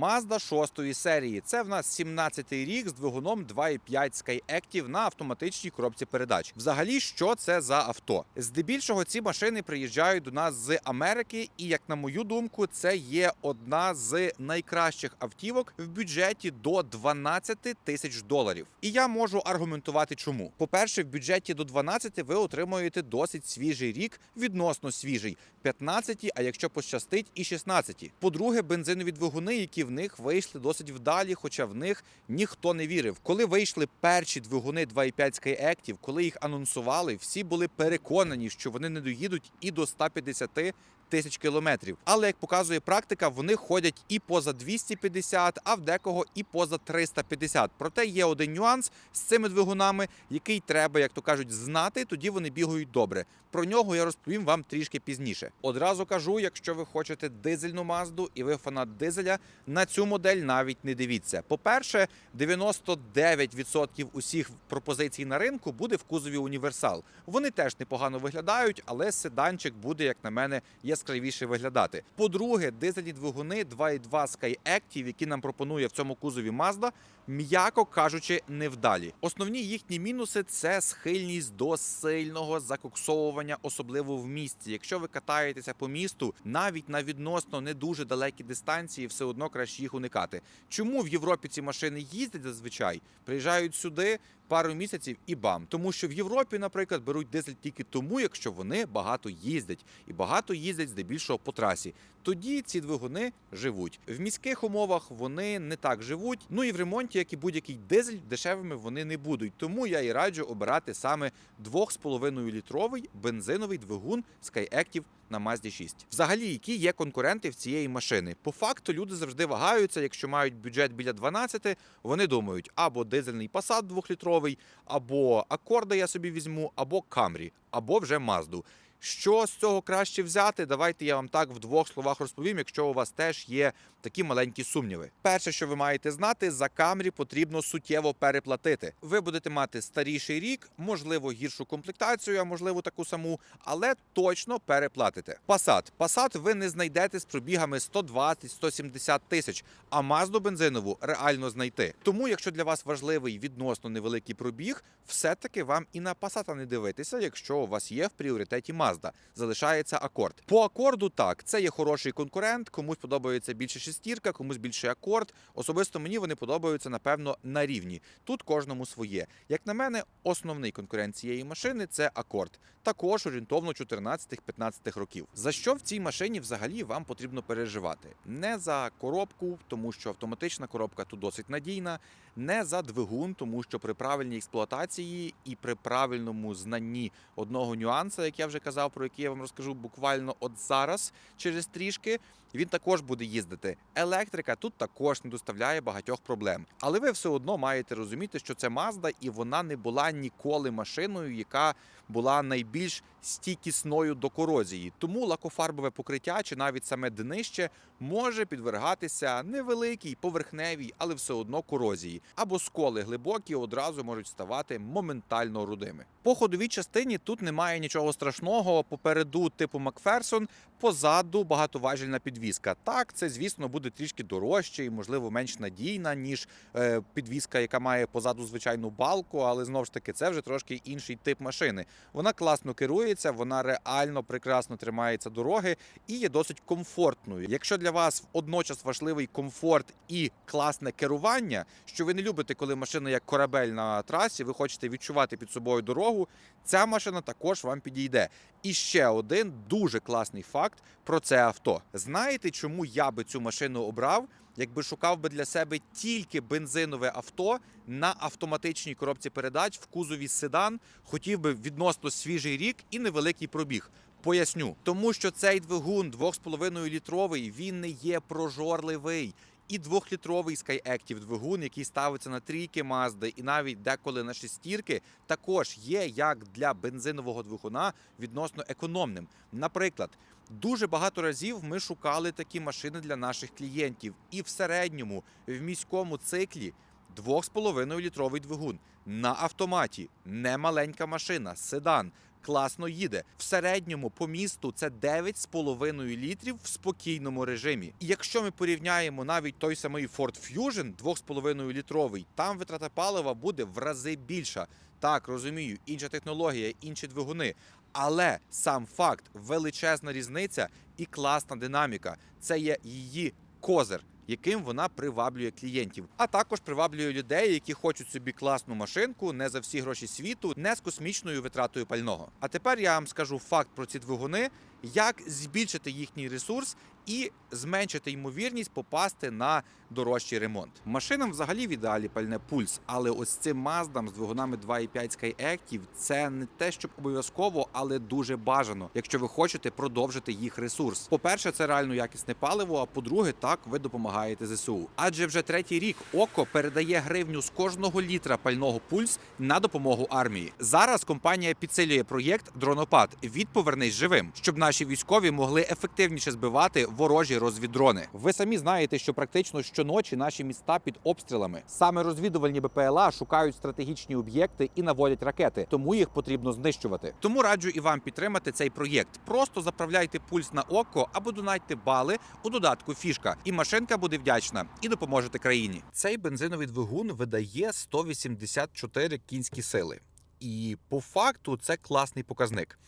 Mazda 6 серії. Це в нас 17-й рік з двигуном 2.5 Skyactiv на автоматичній коробці передач. Взагалі, що це за авто? Здебільшого ці машини приїжджають до нас з Америки, і як на мою думку, це є одна з найкращих автівок в бюджеті до 12 тисяч доларів. І я можу аргументувати, чому. По-перше, в бюджеті до 12 ви отримуєте досить свіжий рік, відносно свіжий 15, а якщо пощастить, і 16. По-друге, бензинові двигуни, які в них вийшли досить вдалі, хоча в них ніхто не вірив. Коли вийшли перші двигуни 2.5 Skyactiv, коли їх анонсували, всі були переконані, що вони не доїдуть і до 150 тисяч кілометрів. Але як показує практика, вони ходять і поза 250, а в декого і поза 350. Проте є один нюанс з цими двигунами, який треба, як то кажуть, знати. Тоді вони бігають добре. Про нього я розповім вам трішки пізніше. Одразу кажу, якщо ви хочете дизельну мазду і ви фанат дизеля, на цю модель навіть не дивіться. По-перше, 99% усіх пропозицій на ринку буде в кузові універсал. Вони теж непогано виглядають, але седанчик буде, як на мене, яскравіше виглядати. По-друге, дизельні двигуни 2.2 Skyactiv, які нам пропонує в цьому кузові Mazda, м'яко кажучи, невдалі. Основні їхні мінуси це схильність до сильного закоксовування, особливо в місті. Якщо ви катаєтеся по місту, навіть на відносно не дуже далекі дистанції, все одно краще їх уникати. Чому в Європі ці машини їздять зазвичай? Приїжджають сюди. Пару місяців і бам, тому що в Європі, наприклад, беруть дизель тільки тому, якщо вони багато їздять, і багато їздять здебільшого по трасі. Тоді ці двигуни живуть в міських умовах. Вони не так живуть. Ну і в ремонті, як і будь-який дизель, дешевими вони не будуть. Тому я і раджу обирати саме 2,5 літровий бензиновий двигун Skyactiv на Mazda 6. Взагалі, які є конкуренти в цієї машини? По факту люди завжди вагаються. Якщо мають бюджет біля 12, вони думають або дизельний Passat 2-літровий, або Accorda я собі візьму, або Camry, або вже Mazda. Що з цього краще взяти? Давайте я вам так в двох словах розповім, якщо у вас теж є такі маленькі сумніви. Перше, що ви маєте знати, за Камрі потрібно суттєво переплатити. Ви будете мати старіший рік, можливо, гіршу комплектацію, а можливо таку саму, але точно переплатите. Passat. Passat ви не знайдете з пробігами 120-170 тисяч, а Mazda бензинову реально знайти. Тому, якщо для вас важливий відносно невеликий пробіг, все-таки вам і на Passat не дивитися, якщо у вас є в пріоритеті Mazda. Залишається акорд. По акорду так, це є хороший конкурент. Комусь подобається більше шестірка, комусь більше акорд. Особисто мені вони подобаються, напевно, на рівні. Тут кожному своє. Як на мене, основний конкурент цієї машини це акорд. Також орієнтовно 14-15 років. За що в цій машині взагалі вам потрібно переживати? Не за коробку, тому що автоматична коробка тут досить надійна, не за двигун, тому що при правильній експлуатації і при правильному знанні одного нюанса, як я вже казав, про який я вам розкажу буквально от зараз, через трішки. Він також буде їздити. Електрика тут також не доставляє багатьох проблем. Але ви все одно маєте розуміти, що це Mazda, і вона не була ніколи машиною, яка була найбільш стійкісною до корозії. Тому лакофарбове покриття чи навіть саме днище може підвергатися невеликій, поверхневій, але все одно корозії. Або сколи глибокі одразу можуть ставати моментально рудими. По ходовій частині тут немає нічого страшного. Попереду типу Макферсон, позаду багатоважільна підвізка. Так, це звісно буде трішки дорожче і, можливо, менш надійна, ніж е, підвізка, яка має позаду звичайну балку, але знову ж таки це вже трошки інший тип машини. Вона класно керується, вона реально прекрасно тримається дороги і є досить комфортною. Якщо для вас одночас важливий комфорт і класне керування, що ви не любите, коли машина як корабель на трасі, ви хочете відчувати під собою дорогу, ця машина також вам підійде. І ще один дуже класний факт про це авто. Знаєте, чому я би цю машину обрав? Якби шукав би для себе тільки бензинове авто на автоматичній коробці передач в кузові седан, хотів би відносно свіжий рік і невеликий пробіг. Поясню, тому що цей двигун 2,5 літровий він не є прожорливий. І двохлітровий Skyactiv двигун, який ставиться на трійки Mazda і навіть деколи на шестірки, також є як для бензинового двигуна відносно економним. Наприклад, дуже багато разів ми шукали такі машини для наших клієнтів, і в середньому в міському циклі 2,5 літровий двигун на автоматі, не маленька машина, седан. Класно їде. В середньому по місту це 9,5 літрів в спокійному режимі. І якщо ми порівняємо навіть той самий Ford Fusion 2,5 літровий, там витрата палива буде в рази більша. Так, розумію, інша технологія, інші двигуни. Але сам факт, величезна різниця і класна динаміка. Це є її козир, яким вона приваблює клієнтів, а також приваблює людей, які хочуть собі класну машинку не за всі гроші світу, не з космічною витратою пального. А тепер я вам скажу факт про ці двигуни, як збільшити їхній ресурс і зменшити ймовірність попасти на дорожчий ремонт. Машинам взагалі в ідеалі пальне пульс, але ось цим маздам з двигунами 2.5 Skyactiv це не те, щоб обов'язково, але дуже бажано, якщо ви хочете продовжити їх ресурс. По-перше, це реально якісне паливо. А по-друге, так ви допомагаєте ЗСУ. Адже вже третій рік ОКО передає гривню з кожного літра пального пульс на допомогу армії. Зараз компанія підсилює проєкт Дронопад від повернись живим, щоб наші військові могли ефективніше збивати ворожі розвіддрони. Ви самі знаєте, що практично щоночі наші міста під обстрілами. Саме розвідувальні БПЛА шукають стратегічні об'єкти і наводять ракети, тому їх потрібно знищувати. Тому раджу і вам підтримати цей проєкт. Просто заправляйте пульс на око або донайте бали у додатку фішка, і машинка буде вдячна і допоможете країні. Цей бензиновий двигун видає 184 кінські сили. І по факту це класний показник.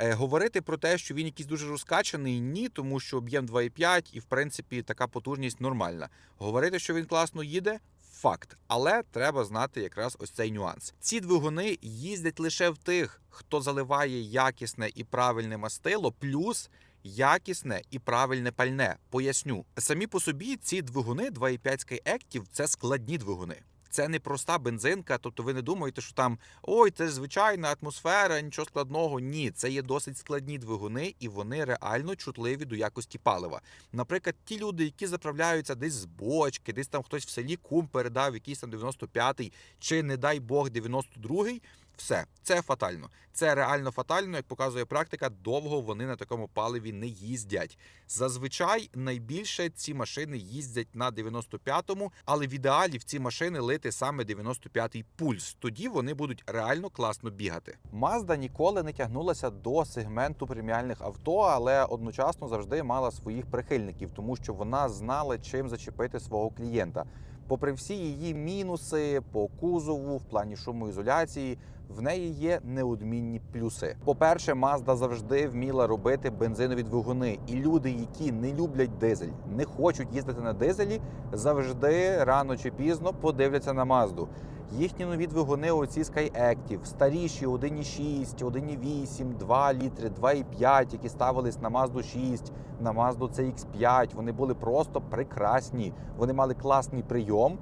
Е, Говорити про те, що він якийсь дуже розкачаний, ні, тому що об'єм 2,5 і в принципі така потужність нормальна. Говорити, що він класно їде. Факт, але треба знати якраз ось цей нюанс. Ці двигуни їздять лише в тих, хто заливає якісне і правильне мастило, плюс якісне і правильне пальне. Поясню, самі по собі ці двигуни 2,5 Skyactiv – це складні двигуни. Це не проста бензинка, тобто ви не думаєте, що там ой, це звичайна атмосфера, нічого складного. Ні, це є досить складні двигуни, і вони реально чутливі до якості палива. Наприклад, ті люди, які заправляються десь з бочки, десь там хтось в селі кум передав якийсь там 95-й, чи не дай Бог 92-й, все, це фатально. Це реально фатально, як показує практика, довго вони на такому паливі не їздять. Зазвичай найбільше ці машини їздять на 95-му, але в ідеалі в ці машини лити саме 95-й пульс. Тоді вони будуть реально класно бігати. Мазда ніколи не тягнулася до сегменту преміальних авто, але одночасно завжди мала своїх прихильників, тому що вона знала, чим зачепити свого клієнта. Попри всі її мінуси по кузову в плані шумоізоляції, в неї є неодмінні плюси. По-перше, Mazda завжди вміла робити бензинові двигуни, і люди, які не люблять дизель, не хочуть їздити на дизелі, завжди рано чи пізно подивляться на Mazda. Їхні нові двигуни, оці Skyactiv, старіші 1,6, 1,8, 2 літри, 2,5, які ставились на Mazda 6, на Mazda CX-5. Вони були просто прекрасні. Вони мали класний прийом.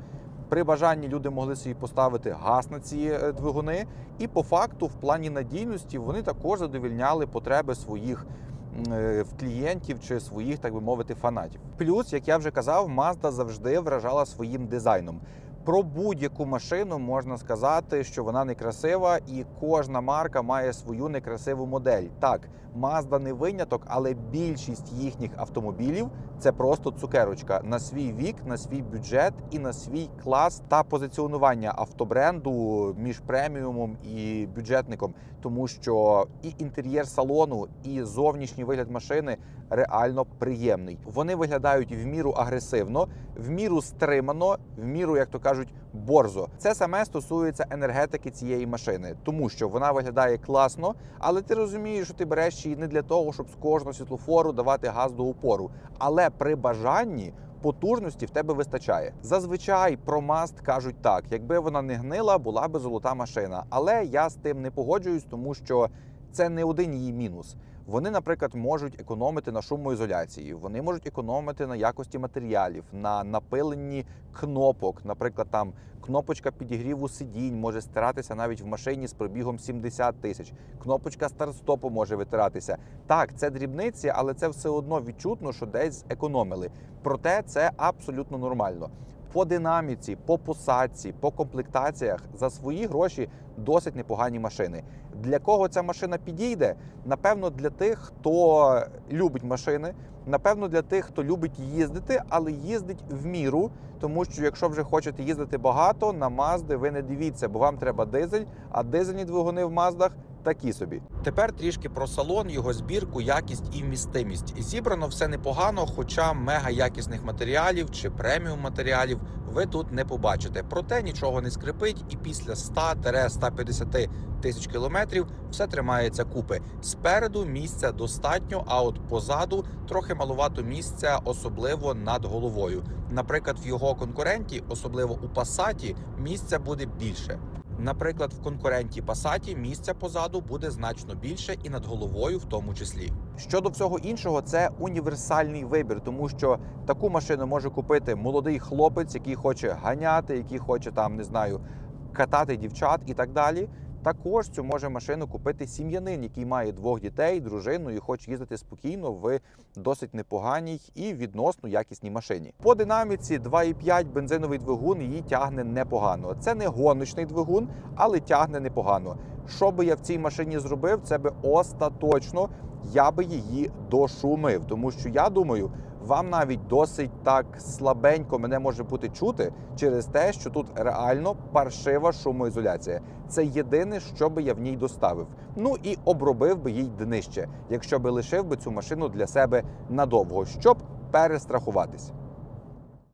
При бажанні люди могли собі поставити газ на ці е, двигуни, і по факту, в плані надійності, вони також задовільняли потреби своїх е, в клієнтів чи своїх, так би мовити, фанатів. Плюс, як я вже казав, Mazda завжди вражала своїм дизайном. Про будь-яку машину можна сказати, що вона некрасива, і кожна марка має свою некрасиву модель. Так, Mazda не виняток, але більшість їхніх автомобілів це просто цукерочка на свій вік, на свій бюджет і на свій клас та позиціонування автобренду між преміумом і бюджетником, тому що і інтер'єр салону, і зовнішній вигляд машини реально приємний. Вони виглядають в міру агресивно, в міру стримано, в міру, як то кажуть, борзо. Це саме стосується енергетики цієї машини, тому що вона виглядає класно, але ти розумієш, що ти береш її не для того, щоб з кожного світлофору давати газ до упору, але при бажанні. Потужності в тебе вистачає. Зазвичай про маст кажуть так: якби вона не гнила, була би золота машина. Але я з тим не погоджуюсь, тому що це не один її мінус. Вони, наприклад, можуть економити на шумоізоляції, вони можуть економити на якості матеріалів, на напиленні кнопок. Наприклад, там кнопочка підігріву сидінь може стиратися навіть в машині з пробігом 70 тисяч. Кнопочка старт-стопу може витиратися. Так, це дрібниці, але це все одно відчутно, що десь економили. Проте це абсолютно нормально. По динаміці, по посадці, по комплектаціях за свої гроші досить непогані машини. Для кого ця машина підійде? Напевно, для тих, хто любить машини, напевно, для тих, хто любить їздити, але їздить в міру. Тому що якщо вже хочете їздити багато, на Мазди ви не дивіться, бо вам треба дизель, а дизельні двигуни в Маздах такі собі. Тепер трішки про салон, його збірку, якість і вмістимість. Зібрано все непогано, хоча мега якісних матеріалів чи преміум матеріалів ви тут не побачите. Проте нічого не скрипить, і після 100-150 тисяч кілометрів все тримається купи. Спереду місця достатньо, а от позаду трохи малувато місця, особливо над головою. Наприклад, в його конкуренті, особливо у Пасаті, місця буде більше. Наприклад, в конкуренті Passat місця позаду буде значно більше і над головою в тому числі. Щодо всього іншого, це універсальний вибір, тому що таку машину може купити молодий хлопець, який хоче ганяти, який хоче там не знаю катати дівчат і так далі. Також цю може машину купити сім'янин, який має двох дітей, дружину і хоче їздити спокійно в досить непоганій і відносно якісній машині. По динаміці 2,5 бензиновий двигун її тягне непогано. Це не гоночний двигун, але тягне непогано. Що би я в цій машині зробив, це би остаточно я би її дошумив, тому що я думаю. Вам навіть досить так слабенько мене може бути чути через те, що тут реально паршива шумоізоляція. Це єдине, що би я в ній доставив. Ну і обробив би їй днище, якщо би лишив би цю машину для себе надовго, щоб перестрахуватись.